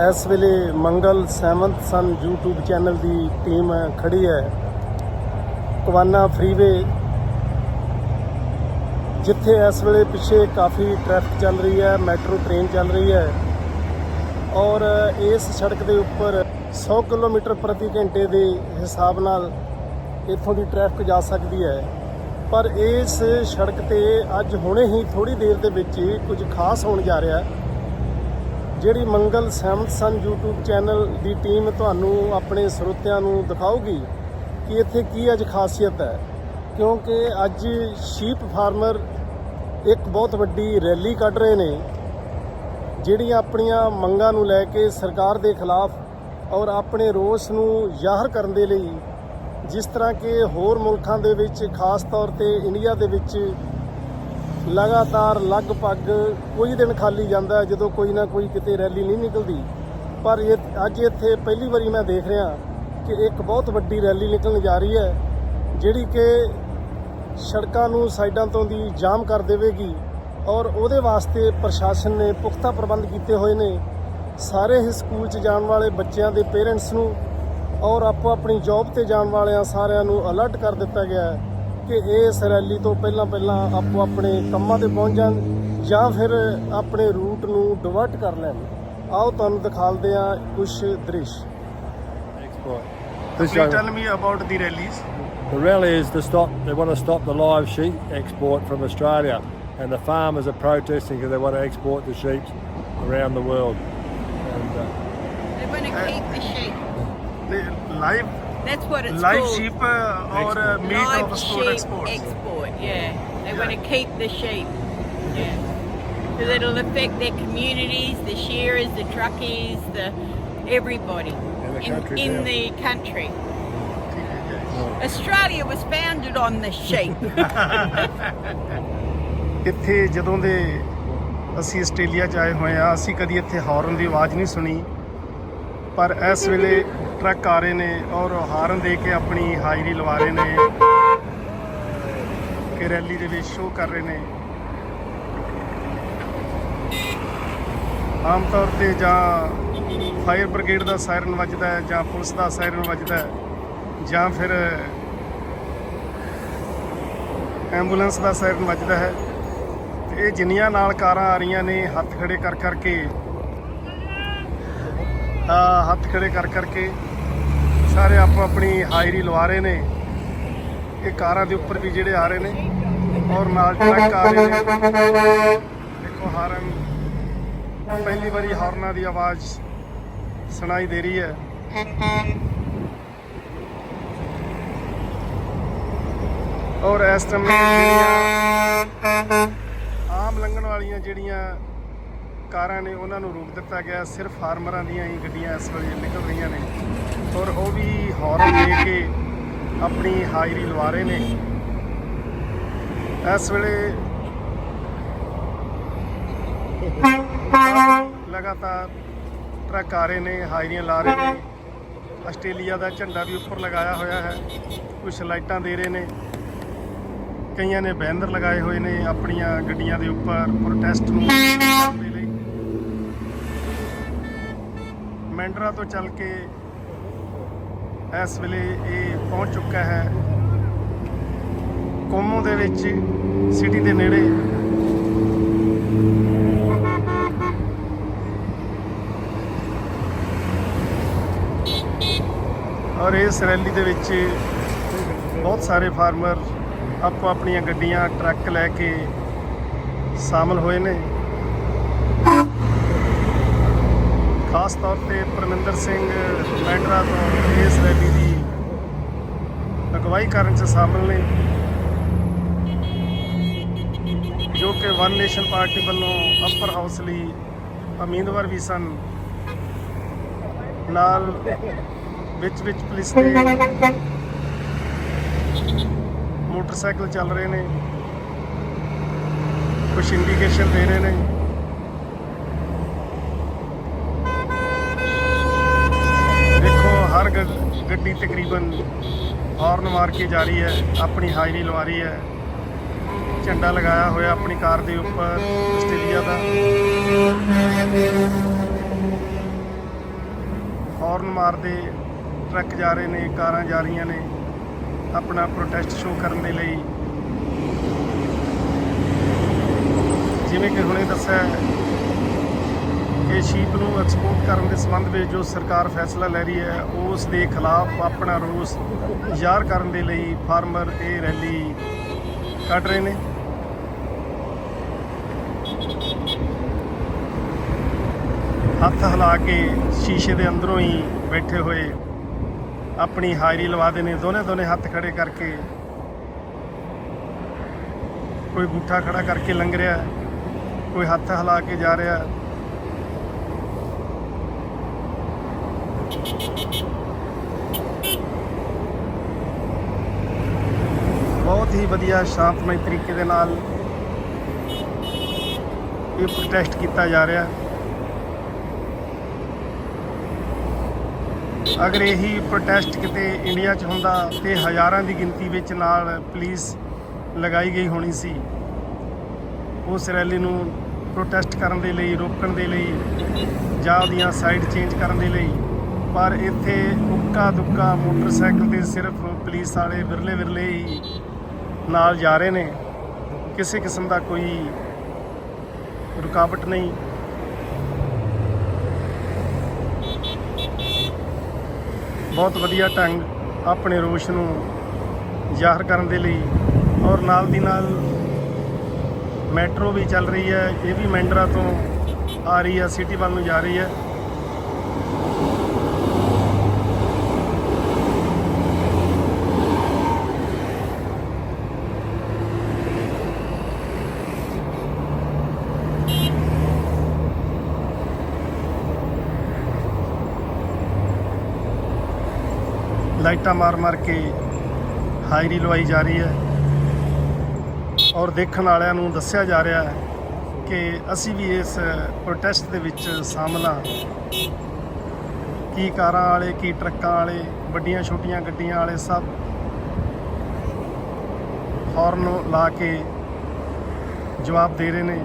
ਇਸ ਵੇਲੇ Mangal seventh sun, YouTube channel ਦੀ team ਖੜੀ ਹੈ। ਕਵਾਨਾ ਫਰੀਵੇ ਜਿੱਥੇ ਇਸ ਵੇਲੇ ਪਿੱਛੇ ਕਾਫੀ ਟ੍ਰੈਫਿਕ ਚੱਲ ਰਹੀ ਹੈ ਮੈਟਰੋ ਟ੍ਰੇਨ ਚੱਲ ਰਹੀ ਹੈ। ਔਰ ਇਸ ਸੜਕ ਦੇ ਉੱਪਰ 100 ਕਿਲੋਮੀਟਰ ਪ੍ਰਤੀ ਘੰਟੇ ਦੇ ਹਿਸਾਬ ਨਾਲ ਇੱਥੋਂ ਦੀ ਟ੍ਰੈਫਿਕ ਜਾ ਸਕਦੀ ਹੈ। ਪਰ ਇਸ ਸੜਕ ਤੇ ਅੱਜ ਹੁਣੇ ਹੀ ਥੋੜੀ ਦੇਰ ਦੇ ਵਿੱਚ ਕੁਝ ਖਾਸ ਹੋਣ ਜਾ ਰਿਹਾ। ਹੈ ਜਿਹੜੀ Mangal seventh sun YouTube channel ਦੀ ਟੀਮ ਤੁਹਾਨੂੰ ਆਪਣੇ ਸਰੋਤਿਆਂ ਨੂੰ ਦਿਖਾਊਗੀ ਕਿ ਇੱਥੇ ਕੀ ਅੱਜ ਖਾਸੀਅਤ ਹੈ, ਕਿਉਂਕਿ ਅੱਜ ਸ਼ੀਪ ਫਾਰਮਰ ਇੱਕ ਬਹੁਤ ਵੱਡੀ ਰੈਲੀ ਕੱਢ ਰਹੇ ਨੇ, ਜਿਹੜੀਆਂ ਆਪਣੀਆਂ ਮੰਗਾਂ ਨੂੰ ਲੈ ਕੇ ਸਰਕਾਰ ਦੇ ਖਿਲਾਫ ਔਰ ਆਪਣੇ ਰੋਸ ਨੂੰ ਜ਼ਾਹਰ ਕਰਨ ਦੇ ਲਈ, ਜਿਸ ਤਰ੍ਹਾਂ ਕਿ ਹੋਰ ਮੁਲਕਾਂ ਦੇ ਵਿੱਚ ਖਾਸ ਤੌਰ ਤੇ ਇੰਡੀਆ ਦੇ ਵਿੱਚ ਲਗਾਤਾਰ ਲਗਭਗ ਕੋਈ ਦਿਨ ਖਾਲੀ ਜਾਂਦਾ ਜਦੋਂ ਕੋਈ ਨਾ ਕੋਈ ਕਿਤੇ ਰੈਲੀ ਨਹੀਂ ਨਿਕਲਦੀ। ਪਰ ਇਹ ਅੱਜ ਇੱਥੇ ਪਹਿਲੀ ਵਾਰੀ ਮੈਂ ਦੇਖ ਰਿਹਾ ਕਿ ਇੱਕ ਬਹੁਤ ਵੱਡੀ ਰੈਲੀ ਨਿਕਲਣ ਜਾ ਰਹੀ ਹੈ, ਜਿਹੜੀ ਕਿ ਸੜਕਾਂ ਨੂੰ ਸਾਈਡਾਂ ਤੋਂ ਦੀ ਜਾਮ ਕਰ ਦੇਵੇਗੀ ਔਰ ਉਹਦੇ ਵਾਸਤੇ ਪ੍ਰਸ਼ਾਸਨ ਨੇ ਪੁਖਤਾ ਪ੍ਰਬੰਧ ਕੀਤੇ ਹੋਏ ਨੇ। ਸਾਰੇ ਹੀ ਸਕੂਲ 'ਚ ਜਾਣ ਵਾਲੇ ਬੱਚਿਆਂ ਦੇ ਪੇਰੈਂਟਸ ਨੂੰ ਔਰ ਆਪੋ ਆਪਣੀ ਜੌਬ ਤੇ ਜਾਣ ਵਾਲਿਆਂ ਸਾਰਿਆਂ ਨੂੰ ਅਲਰਟ ਕਰ ਦਿੱਤਾ ਗਿਆ ਹੈ। ਕਿ ਇਸ ਰੈਲੀ ਤੋਂ ਪਹਿਲਾਂ ਪਹਿਲਾਂ ਆਪੋ ਆਪਣੇ ਕੰਮਾਂ ਤੇ ਪਹੁੰਚ ਜਾਣ ਜਾਂ ਫਿਰ ਆਪਣੇ ਰੂਟ ਨੂੰ ਡਿਵਰਟ ਕਰ ਲੈਣ ਆਓ ਤੁਹਾਨੂੰ ਦਿਖਾਲਦੇ ਹਾਂ ਕੁਝ ਦ੍ਰਿਸ਼ export. Please This young- tell me about the rallies. the rally is to stop. They want to stop the live sheep export from Australia, and the farmers are protesting because they want to export the sheep around the world. And uh, They want to keep the sheep. Live That's what it's live called. sheep uh, or uh, Export. meat Live of sheep export exports. export. Yeah, they want Yeah. to keep the sheep. Yeah, because it'll affect their communities, the shearers, the truckies, the everybody And the in, country in now. the country. Australia was founded on the sheep. ਇੱਥੇ ਜਦੋਂ ਦੇ ਅਸੀਂ Australia 'ਚ ਆਏ ਹੋਏ ਆ ਅਸੀਂ ਕਦੀ ਇੱਥੇ ਹਾਰਨ ਦੀ ਆਵਾਜ਼ ਨਹੀਂ ਸੁਣੀ ਪਰ ਇਸ ਵੇਲੇ ਟਰੱਕ ਆ ਰਹੇ ਨੇ ਔਰ ਹਾਰਨ ਦੇ ਕੇ ਆਪਣੀ ਹਾਜ਼ਰੀ ਲਵਾ ਰਹੇ ਨੇ। ਕਿ ਰੈਲੀ ਦੇ ਵਿੱਚ ਸ਼ੋਅ ਕਰ ਰਹੇ ਨੇ। ਆਮ ਤੌਰ ਤੇ ਜਾਂ ਫਾਇਰ ਬ੍ਰਿਗੇਡ ਦਾ ਸਾਇਰਨ ਵੱਜਦਾ ਹੈ ਜਾਂ ਪੁਲਿਸ ਦਾ ਸਾਇਰਨ ਵੱਜਦਾ ਹੈ ਜਾਂ ਫਿਰ ਐਂਬੂਲੈਂਸ ਦਾ ਸਾਇਰਨ ਵੱਜਦਾ ਹੈ। ਤੇ ਇਹ ਜਿੰਨੀਆਂ ਨਾਲ ਕਾਰਾਂ ਆ ਰਹੀਆਂ ਨੇ, ਹੱਥ ਖੜੇ ਕਰ ਕਰਕੇ ਹੱਥ ਖੜੇ ਕਰ ਕਰਕੇ ਸਾਰੇ ਆਪੋ ਆਪਣੀ ਹਾਜ਼ਰੀ ਲਵਾ ਰਹੇ ਨੇ। ਇਹ ਕਾਰਾਂ ਦੇ ਉੱਪਰ ਵੀ ਜਿਹੜੇ ਆ ਰਹੇ ਨੇ ਔਰ ਨਾਲ ਟਰੱਕ ਆ ਰਹੇ ਨੇ। ਦੇਖੋ ਹਾਰਨ ਪਹਿਲੀ ਵਾਰੀ ਹਾਰਨਾਂ ਦੀ ਆਵਾਜ਼ ਸੁਣਾਈ ਦੇ ਰਹੀ ਹੈ। ਔਰ ਇਸ ਟਾਈਮ ਆਮ ਲੰਘਣ ਵਾਲੀਆਂ ਜਿਹੜੀਆਂ ਕਾਰਾਂ ਨੇ ਉਹਨਾਂ ਨੂੰ ਰੋਕ ਦਿੱਤਾ ਗਿਆ। ਸਿਰਫ ਫਾਰਮਰਾਂ ਦੀਆਂ ਹੀ ਗੱਡੀਆਂ ਇਸ ਵੇਲੇ ਨਿਕਲ ਰਹੀਆਂ ਨੇ। ਔਰ ਉਹ ਵੀ ਹਾਰਨ ਦੇ ਕੇ ਆਪਣੀ ਹਾਜ਼ਰੀ ਲਵਾ ਰਹੇ ਨੇ। ਇਸ ਵੇਲੇ ਲਗਾਤਾਰ ਟਰੱਕ ਆ ਰਹੇ ਨੇ, ਹਾਜ਼ਰੀਆਂ ਲਾ ਰਹੇ ਨੇ। ਆਸਟ੍ਰੇਲੀਆ ਦਾ ਝੰਡਾ ਵੀ ਉੱਪਰ ਲਗਾਇਆ ਹੋਇਆ ਹੈ। ਕੁਝ ਲਾਈਟਾਂ ਦੇ ਰਹੇ ਨੇ। ਕਈਆਂ ਨੇ ਬੈਨਰ ਲਗਾਏ ਹੋਏ ਨੇ ਆਪਣੀਆਂ ਗੱਡੀਆਂ ਦੇ ਉੱਪਰ ਪ੍ਰੋਟੈਸਟ ਨੂੰ ਕਰਨ ਦੇ ਲਈ। ਮੈਂਡਰਾ ਤੋਂ ਚੱਲ ਕੇ ਇਸ ਵੇਲੇ ਇਹ ਪਹੁੰਚ ਚੁੱਕਾ ਹੈ ਕੋਮੋ ਦੇ ਵਿੱਚ, ਸਿਟੀ ਦੇ ਨੇੜੇ। ਔਰ ਇਸ ਰੈਲੀ ਦੇ ਵਿੱਚ ਬਹੁਤ ਸਾਰੇ ਫਾਰਮਰ ਆਪੋ ਆਪਣੀਆਂ ਗੱਡੀਆਂ, ਟਰੱਕ ਲੈ ਕੇ ਸ਼ਾਮਲ ਹੋਏ ਨੇ। ਖਾਸ ਤੌਰ ਤੇ ਪਰਮਿੰਦਰ ਸਿੰਘ ਮੈਂਡਰਾ ਤੋਂ ਇਸ ਰੈਲੀ ਦੀ ਅਗਵਾਈ ਕਰਨ 'ਚ ਸ਼ਾਮਲ ਨੇ, ਜੋ ਕਿ ਵਨ ਨੇਸ਼ਨ ਪਾਰਟੀ ਵੱਲੋਂ ਅਪਰ ਹਾਊਸ ਲਈ ਉਮੀਦਵਾਰ ਵੀ ਸਨ। ਨਾਲ ਵਿੱਚ ਵਿੱਚ ਪੁਲਿਸ ਦੇ ਮੋਟਰਸਾਈਕਲ ਚੱਲ ਰਹੇ ਨੇ ਕੁਝ ਇੰਡੀਕੇਸ਼ਨ ਦੇ ਰਹੇ ਨੇ ਦੇਖੋ ਹਰ ਗ- ਗੱਡੀ ਤਕਰੀਬਨ ਹਾਰਨ ਮਾਰ ਕੇ ਜਾ ਰਹੀ ਹੈ, ਆਪਣੀ ਹਾਜ਼ਰੀ ਲਵਾ ਰਹੀ ਹੈ। ਝੰਡਾ ਲਗਾਇਆ ਹੋਇਆ ਆਪਣੀ ਕਾਰ ਦੇ ਉੱਪਰ, ਆਸਟ੍ਰੇਲੀਆ ਦਾ। ਹਾਰਨ ਮਾਰਦੇ ਟਰੱਕ ਜਾ ਰਹੇ ਨੇ, ਕਾਰਾਂ ਜਾ ਰਹੀਆਂ ਨੇ, ਆਪਣਾ ਪ੍ਰੋਟੈਸਟ ਸ਼ੋਅ ਕਰਨ ਦੇ ਲਈ। ਜਿਵੇਂ ਕਿ ਹੁਣੇ ਦੱਸਿਆ ਕਿ ਸ਼ੀਪ ਨੂੰ ਐਕਸਪੋਰਟ ਕਰਨ ਦੇ ਸੰਬੰਧ ਵਿੱਚ ਜੋ ਸਰਕਾਰ ਫੈਸਲਾ ਲੈ ਰਹੀ ਹੈ, ਉਸ ਦੇ ਖਿਲਾਫ ਆਪਣਾ ਰੋਸ ਜ਼ਾਹਰ ਕਰਨ ਦੇ ਲਈ ਫਾਰਮਰ ਇਹ ਰੈਲੀ ਕੱਢ ਰਹੇ ਨੇ। ਹੱਥ ਹਿਲਾ ਕੇ ਸ਼ੀਸ਼ੇ ਦੇ ਅੰਦਰੋਂ ਹੀ ਬੈਠੇ ਹੋਏ ਆਪਣੀ ਹਾਜ਼ਰੀ ਲਵਾਦੇ ਨੇ। ਦੋਨੇ ਦੋਨੇ ਹੱਥ ਖੜੇ ਕਰਕੇ ਕੋਈ ਗੁੱਠਾ ਖੜਾ ਕਰਕੇ ਲੰਘ ਰਿਹਾ, ਕੋਈ ਹੱਥ ਹਿਲਾ ਕੇ ਜਾ ਰਿਹਾ। ਬਹੁਤ ਹੀ ਵਧੀਆ ਸ਼ਾਂਤਮਈ ਤਰੀਕੇ ਦੇ ਨਾਲ ਇਹ ਪ੍ਰੋਟੈਸਟ ਕੀਤਾ ਜਾ ਰਿਹਾ। ਅਗਰ ਇਹੀ ਪ੍ਰੋਟੈਸਟ ਕਿਤੇ ਇੰਡੀਆ 'ਚ ਹੁੰਦਾ ਤੇ ਹਜ਼ਾਰਾਂ ਦੀ ਗਿਣਤੀ ਵਿੱਚ ਨਾਲ ਪੁਲਿਸ ਲਗਾਈ ਗਈ ਹੋਣੀ ਸੀ। ਉਸ ਰੈਲੀ ਨੂੰ ਪ੍ਰੋਟੈਸਟ ਕਰਨ ਦੇ ਲਈ, ਰੋਕਣ ਦੇ ਲਈ ਜਾਂ ਉਹਦੀਆਂ ਸਾਈਡ ਚੇਂਜ ਕਰਨ ਦੇ ਲਈ ਪਰ ਇੱਥੇ ਉੱਕਾ ਦੁੱਕਾ ਮੋਟਰਸਾਈਕਲ ਤੇ ਸਿਰਫ ਪੁਲਿਸ ਵਾਲੇ ਵਿਰਲੇ ਵਿਰਲੇ ਹੀ ਨਾਲ ਜਾ ਰਹੇ ਨੇ। ਕਿਸੇ ਕਿਸਮ ਦਾ ਕੋਈ ਰੁਕਾਵਟ ਨਹੀਂ। ਬਹੁਤ ਵਧੀਆ ਢੰਗ ਆਪਣੇ ਰੋਸ਼ ਨੂੰ ਜ਼ਾਹਰ ਕਰਨ ਦੇ ਲਈ ਔਰ ਨਾਲ ਦੀ ਨਾਲ ਮੈਟਰੋ ਵੀ ਚੱਲ ਰਹੀ ਹੈ, ਇਹ ਵੀ ਮੈਂਡਰਾ ਤੋਂ ਆ ਰਹੀ ਹੈ, ਸਿਟੀ ਵੱਲ ਨੂੰ ਜਾ ਰਹੀ ਹੈ। ਲਾਈਟਾਂ ਮਾਰ ਮਾਰ ਕੇ ਹਾਜ਼ਰੀ ਲਵਾਈ ਜਾ ਰਹੀ ਹੈ। ਔਰ ਦੇਖਣ ਵਾਲਿਆਂ ਨੂੰ ਦੱਸਿਆ ਜਾ ਰਿਹਾ ਹੈ ਕਿ ਅਸੀਂ ਵੀ ਇਸ ਪ੍ਰੋਟੈਸਟ ਦੇ ਵਿੱਚ ਸ਼ਾਮਲ ਹਾਂ। ਕੀ ਕਾਰਾਂ ਵਾਲੇ, ਕੀ ਟਰੱਕਾਂ ਵਾਲੇ, ਵੱਡੀਆਂ, ਛੋਟੀਆਂ ਗੱਡੀਆਂ ਵਾਲੇ ਸਭ ਹਾਰਨ ਲਾ ਕੇ ਜਵਾਬ ਦੇ ਰਹੇ ਨੇ।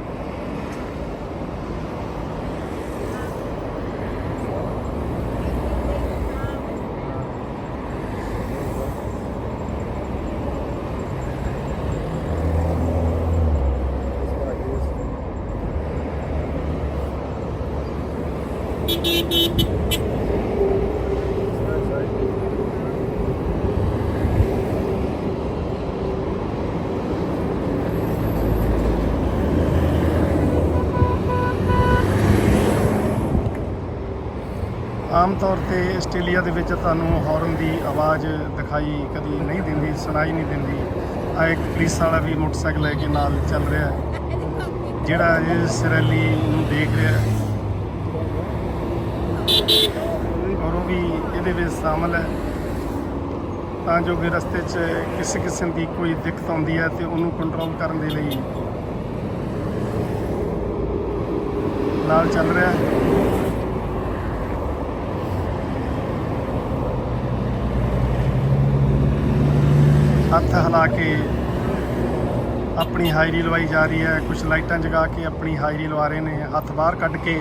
ਆਮ ਤੌਰ ਤੇ ਆਸਟ੍ਰੇਲੀਆ ਦੇ ਵਿੱਚ ਤੁਹਾਨੂੰ ਹਾਰਨ ਦੀ ਆਵਾਜ਼ ਦਿਖਾਈ ਕਦੀ ਨਹੀਂ ਦਿੰਦੀ, ਸੁਣਾਈ ਨਹੀਂ ਦਿੰਦੀ। ਆ ਇੱਕ ਪੁਲਿਸ ਵਾਲਾ ਵੀ ਮੋਟਰਸਾਈਕਲ ਲੈ ਕੇ ਨਾਲ ਚੱਲ ਰਿਹਾ ਹੈ, ਜਿਹੜਾ ਇਸ ਰੈਲੀ ਨੂੰ ਦੇਖ ਰਿਹਾ ਹੈ ਔਰ ਉਹ ਵੀ ਵਿੱਚ ਸ਼ਾਮਲ ਹੈ। ਤਾਂ ਜੋ ਕਿ ਰਸਤੇ 'ਚ ਕਿਸੇ ਕਿਸਮ ਦੀ ਕੋਈ ਦਿੱਕਤ ਆਉਂਦੀ ਹੈ ਤੇ ਉਹਨੂੰ ਕੰਟਰੋਲ ਕਰਨ ਦੇ ਲਈ ਨਾਲ ਚੱਲ ਰਿਹਾ ਹੱਥ ਹਿਲਾ ਕੇ ਆਪਣੀ ਹਾਜ਼ਰੀ ਲਵਾਈ ਜਾ ਰਹੀ ਹੈ। ਕੁਝ ਲਾਈਟਾਂ ਜਗਾ ਕੇ ਆਪਣੀ ਹਾਜ਼ਰੀ ਲਵਾ ਰਹੇ ਨੇ। ਹੱਥ ਬਾਹਰ ਕੱਢ ਕੇ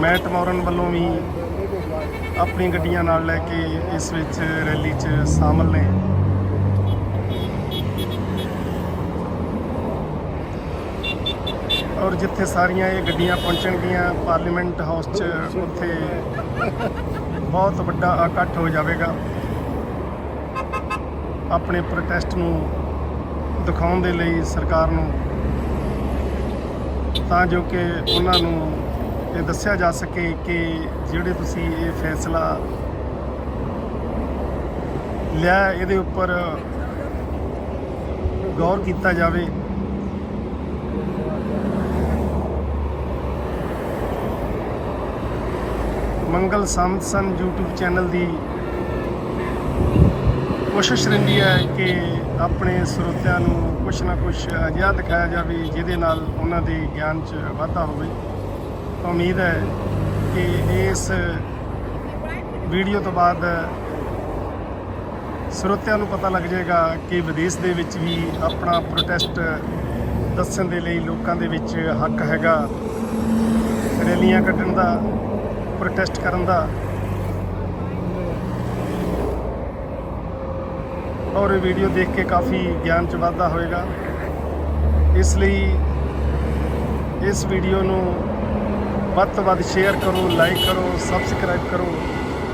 ਮੈਟ ਮੌਰਨ ਵੱਲੋਂ ਵੀ ਆਪਣੀ ਗੱਡੀਆਂ ਨਾਲ ਲੈ ਕੇ ਇਸ ਵਿੱਚ ਰੈਲੀ 'ਚ ਸ਼ਾਮਲ ਨੇ। ਔਰ ਜਿੱਥੇ ਸਾਰੀਆਂ ਇਹ ਗੱਡੀਆਂ ਪਹੁੰਚਣਗੀਆਂ, ਪਾਰਲੀਮੈਂਟ ਹਾਊਸ 'ਚ ਉੱਥੇ ਬਹੁਤ ਵੱਡਾ ਇਕੱਠ ਹੋ ਜਾਵੇਗਾ। ਆਪਣੇ ਪ੍ਰੋਟੈਸਟ ਨੂੰ ਦਿਖਾਉਣ ਦੇ ਲਈ ਸਰਕਾਰ ਨੂੰ, ਤਾਂ ਜੋ ਕਿ ਉਹਨਾਂ ਨੂੰ ਇਹ ਦੱਸਿਆ ਜਾ ਸਕੇ ਕਿ ਜਿਹੜੇ ਤੁਸੀਂ ਇਹ ਫੈਸਲਾ ਲਿਆ ਇਹਦੇ ਉੱਪਰ ਗੌਰ ਕੀਤਾ ਜਾਵੇ। ਮੰਗਲ ਸੰਸਨ YouTube ਚੈਨਲ ਦੀ ਕੋਸ਼ਿਸ਼ ਰਹਿੰਦੀ ਹੈ ਕਿ ਆਪਣੇ ਸਰੋਤਿਆਂ ਨੂੰ ਕੁਛ ਨਾ ਕੁਛ ਅਜਿਹਾ ਦਿਖਾਇਆ ਜਾਵੇ ਜਿਹਦੇ ਨਾਲ ਉਹਨਾਂ ਦੇ ਗਿਆਨ 'ਚ ਵਾਧਾ ਹੋਵੇ। ਉਮੀਦ ਹੈ ਕਿ ਇਸ ਵੀਡੀਓ ਤੋਂ ਬਾਅਦ ਸਰੋਤਿਆਂ ਨੂੰ ਪਤਾ ਲੱਗ ਜਾਏਗਾ ਕਿ ਵਿਦੇਸ਼ ਦੇ ਵਿੱਚ ਵੀ ਆਪਣਾ ਪ੍ਰੋਟੈਸਟ ਦੱਸਣ ਦੇ ਲਈ ਲੋਕਾਂ ਦੇ ਵਿੱਚ ਹੱਕ ਹੈਗਾ। ਰੈਲੀਆਂ ਕੱਢਣ ਦਾ ਪ੍ਰੋਟੈਸਟ ਕਰਨ ਦਾ। ਔਰ ਇਹ ਵੀਡੀਓ ਦੇਖ ਕੇ ਕਾਫੀ ਗਿਆਨ ਚ ਵਾਧਾ ਹੋਏਗਾ। ਇਸ ਲਈ ਇਸ ਵੀਡੀਓ ਨੂੰ ਵੱਧ ਤੋਂ ਵੱਧ ਸ਼ੇਅਰ ਕਰੋ ਲਾਈਕ ਕਰੋ ਸਬਸਕ੍ਰਾਈਬ ਕਰੋ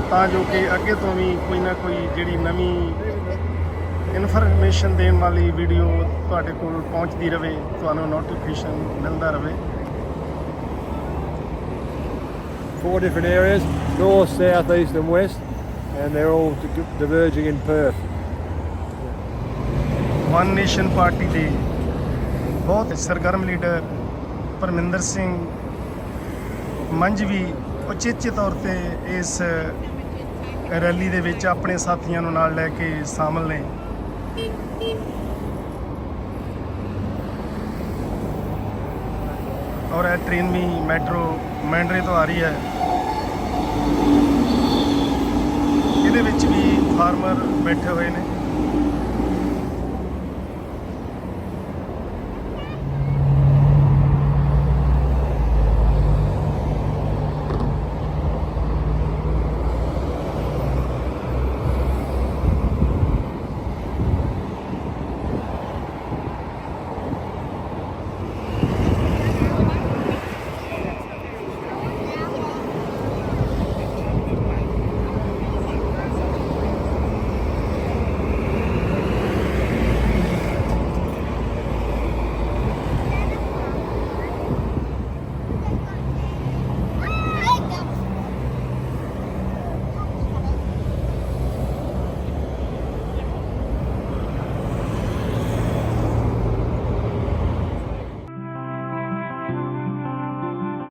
ਤਾਂ ਜੋ ਕਿ ਅੱਗੇ ਤੋਂ ਵੀ ਕੋਈ ਨਾ ਕੋਈ ਜਿਹੜੀ ਨਵੀਂ ਇਨਫੋਰਮੇਸ਼ਨ ਦੇਣ ਵਾਲੀ ਵੀਡੀਓ ਤੁਹਾਡੇ ਕੋਲ ਪਹੁੰਚਦੀ ਰਵੇ ਤੁਹਾਨੂੰ ਨੋਟੀਫਿਕੇਸ਼ਨ ਮਿਲਦਾ ਰਵੇ Four different areas north, south, east, and west, and they're all di- diverging in Perth. One nation party ਦੇ ਬਹੁਤ ਸਰਗਰਮ ਲੀਡਰ ਪਰਮਿੰਦਰ ਸਿੰਘ ਮੰਝ ਵੀ ਉਚੇਚੇ ਤੌਰ ਤੇ ਇਸ ਰੈਲੀ ਦੇ ਵਿੱਚ ਆਪਣੇ ਸਾਥੀਆਂ ਨੂੰ ਨਾਲ ਲੈ ਕੇ ਸ਼ਾਮਲ ਨੇ। ਔਰ ਇਹ ਟ੍ਰੇਨ ਵੀ ਮੈਟਰੋ ਮੈਂਡਰੇ ਤੋਂ ਆ ਰਹੀ ਹੈ। ਇਹਦੇ ਵਿੱਚ ਵੀ ਫਾਰਮਰ ਬੈਠੇ ਹੋਏ ਨੇ।